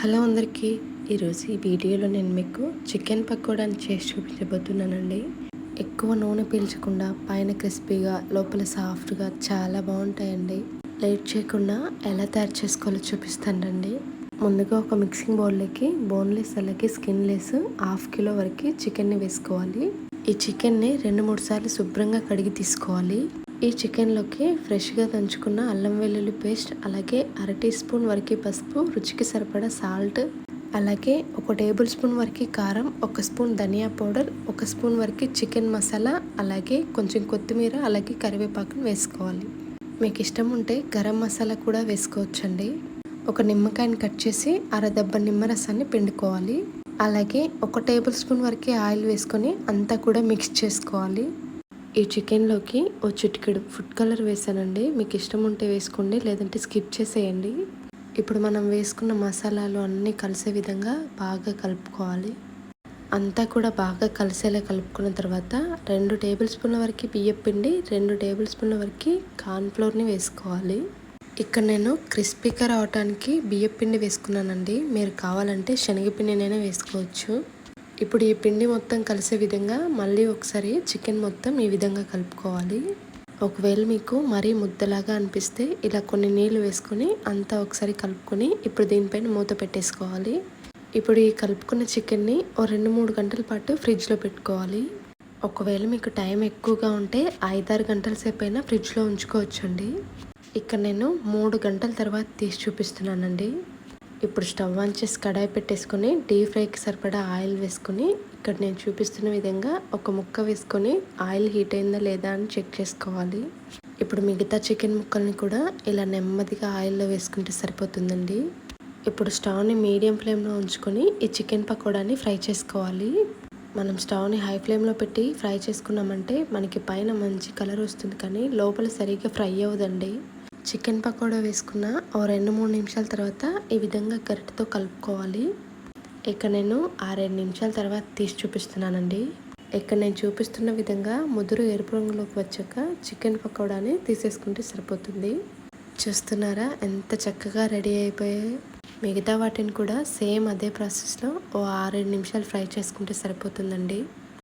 Hello అందరికీ. ఈరోజు ఈ వీడియోలో నేను మీకు చికెన్ పకోడాని చేసి చూపించబోతున్నానండి. ఎక్కువ నూనె పీల్చకుండా పైన క్రిస్పీగా లోపల సాఫ్ట్గా చాలా బాగుంటాయండి. లేట్ చేయకుండా ఎలా తయారు చేసుకోవాలో చూపిస్తానండి. ముందుగా ఒక మిక్సింగ్ బౌల్లోకి బోన్లెస్ అలాగే స్కిన్లెస్ హాఫ్ కిలో వరకు చికెన్ని వేసుకోవాలి. ఈ చికెన్ని రెండు మూడు సార్లు శుభ్రంగా కడిగి తీసుకోవాలి. ఈ చికెన్లోకి ఫ్రెష్గా దంచుకున్న అల్లం వెల్లుల్లి పేస్ట్ అలాగే అర టీ స్పూన్ వరకు పసుపు రుచికి సరిపడా సాల్ట్ అలాగే ఒక టేబుల్ స్పూన్ వరకు కారం ఒక స్పూన్ ధనియా పౌడర్ ఒక స్పూన్ వరకు చికెన్ మసాలా అలాగే కొంచెం కొత్తిమీర అలాగే కరివేపాకును వేసుకోవాలి. మీకు ఇష్టం ఉంటే గరం మసాలా కూడా వేసుకోవచ్చండి. ఒక నిమ్మకాయని కట్ చేసి అరదబ్బ నిమ్మరసాన్ని పిండుకోవాలి. అలాగే ఒక టేబుల్ స్పూన్ వరకు ఆయిల్ వేసుకొని అంతా కూడా మిక్స్ చేసుకోవాలి. ఈ చికెన్లోకి ఓ చిటికెడు ఫుడ్ కలర్ వేసానండి మీకు ఇష్టం ఉంటే వేసుకోండి లేదంటే స్కిప్ చేసేయండి. ఇప్పుడు మనం వేసుకున్న మసాలాలు అన్నీ కలిసే విధంగా బాగా కలుపుకోవాలి. అంతా కూడా బాగా కలిసేలా కలుపుకున్న తర్వాత రెండు టేబుల్ స్పూన్ల వరకు బియ్యం పిండి రెండు టేబుల్ స్పూన్ల వరకు కార్న్ఫ్లోర్ని వేసుకోవాలి. ఇక్కడ నేను క్రిస్పీగా రావడానికి బియ్యం పిండి వేసుకున్నానండి. మీరు కావాలంటే శనగపిండినైనా వేసుకోవచ్చు. ఇప్పుడు ఈ పిండి మొత్తం కలిసే విధంగా మళ్ళీ ఒకసారి చికెన్ మొత్తం ఈ విధంగా కలుపుకోవాలి. ఒకవేళ మీకు మరీ ముద్దలాగా అనిపిస్తే ఇలా కొన్ని నీళ్ళు వేసుకొని అంతా ఒకసారి కలుపుకొని ఇప్పుడు దీనిపైన మూత పెట్టేసుకోవాలి. ఇప్పుడు ఈ కలుపుకున్న చికెన్ని ఓ రెండు మూడు గంటల పాటు ఫ్రిడ్జ్లో పెట్టుకోవాలి. ఒకవేళ మీకు టైం ఎక్కువగా ఉంటే ఐదారు గంటల సేపు అయినా ఫ్రిడ్జ్లో ఉంచుకోవచ్చండి. ఇక్కడ నేను మూడు గంటల తర్వాత తీసి చూపిస్తున్నానండి. ఇప్పుడు స్టవ్ ఆన్ చేసి కడాయి పెట్టేసుకొని డీప్ ఫ్రైకి సరిపడా ఆయిల్ వేసుకొని ఇక్కడ నేను చూపిస్తున్న విధంగా ఒక ముక్క వేసుకొని ఆయిల్ హీట్ అయిందా లేదా అని చెక్ చేసుకోవాలి. ఇప్పుడు మిగతా చికెన్ ముక్కల్ని కూడా ఇలా నెమ్మదిగా ఆయిల్లో వేసుకుంటే సరిపోతుందండి. ఇప్పుడు స్టవ్ని మీడియం ఫ్లేమ్లో ఉంచుకొని ఈ చికెన్ పకోడాని ఫ్రై చేసుకోవాలి. మనం స్టవ్ని హై ఫ్లేమ్లో పెట్టి ఫ్రై చేసుకున్నామంటే మనకి పైన మంచి కలర్ వస్తుంది కానీ లోపల సరిగ్గా ఫ్రై అవ్వదండి. చికెన్ పకోడా వేసుకున్న ఓ రెండు మూడు నిమిషాల తర్వాత ఈ విధంగా గరిటతో కలుపుకోవాలి. ఇక్కడ నేను ఆ రెండు నిమిషాల తర్వాత తీసి చూపిస్తున్నానండి. ఇక్కడ నేను చూపిస్తున్న విధంగా ముదురు ఎరుపు రంగులోకి వచ్చాక చికెన్ పకోడాని తీసేసుకుంటే సరిపోతుంది. చూస్తున్నారా ఎంత చక్కగా రెడీ అయిపోయాయి. మిగతా వాటిని కూడా సేమ్ అదే ప్రాసెస్లో ఓ ఆరేడు నిమిషాలు ఫ్రై చేసుకుంటే సరిపోతుందండి.